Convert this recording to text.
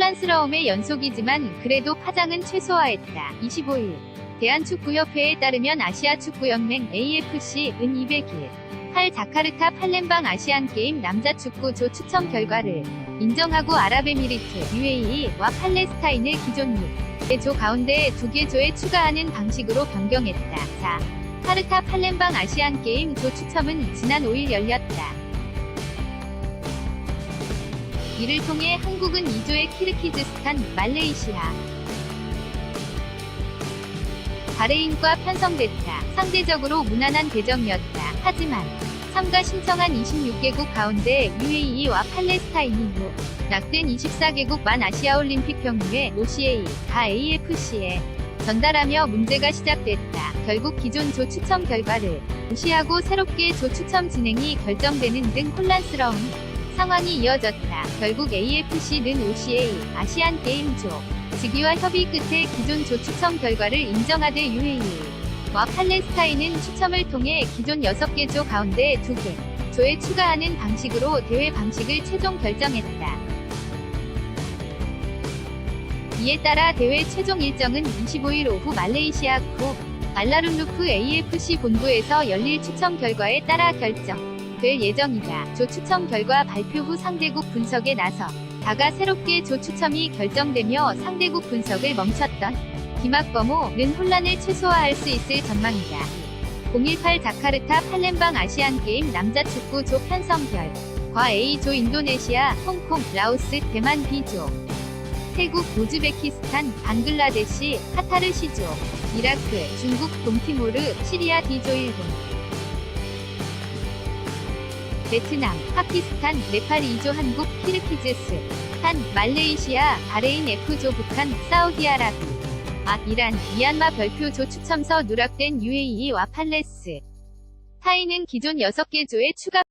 혼란스러움의 연속이지만 그래도 파장은 최소화했다. 25일 대한축구협회에 따르면 아시아축구연맹 AFC-은 200일 8 자카르타 팔렘방 아시안게임 남자축구 조 추첨 결과를 인정하고 아랍에미리트 UAE와 팔레스타인을 기존 6개 가운데 2개 조에 추가하는 방식으로 변경했다. 4. 카르타 팔렘방 아시안게임 조 추첨은 지난 5일 열렸다. 이를 통해 한국은 2조의 키르키즈스탄, 말레이시아, 바레인과 편성됐다. 상대적으로 무난한 대정이었다. 하지만 참가 신청한 26개국 가운데 UAE와 팔레스타인이 무 낙된 24개국 만 아시아올림픽 평의회 OCA가 AFC에 전달하며 문제가 시작됐다. 결국 기존 조 추첨 결과를 무시하고 새롭게 조 추첨 진행이 결정되는 등 혼란스러운 상황이 이어졌다. 결국 AFC는 OCA 아시안 게임조 직위와 협의 끝에 기존 조 추첨 결과를 인정하되 UAE와 팔레스타인은 추첨을 통해 기존 6개 조 가운데 2개 조에 추가하는 방식으로 대회 방식을 최종 결정했다. 이에 따라 대회 최종 일정은 25일 오후 말레이시아 구 알라룰루프 AFC 본부에서 열릴 추첨 결과에 따라 결정 될 예정이다. 조 추첨 결과 발표 후 상대국 분석에 나서 다가 새롭게 조 추첨이 결정되며 상대국 분석을 멈췄던 김학범호는 혼란을 최소화할 수 있을 전망이다. 018 자카르타 팔렘방 아시안게임 남자축구 조 편성별 과 A조 인도네시아, 홍콩, 라오스, 대만 B조 태국, 우즈베키스탄, 방글라데시, 카타르 C조 이라크, 중국, 동티모르, 시리아 D조 일본 베트남, 파키스탄, 네팔 2조 한국, 키르키즈스, 한, 말레이시아, 바레인 F조 북한, 사우디아라비, 아, 이란, 미얀마 별표조 추첨서 누락된 UAE와 팔레스. 타이는 기존 6개 조에 추가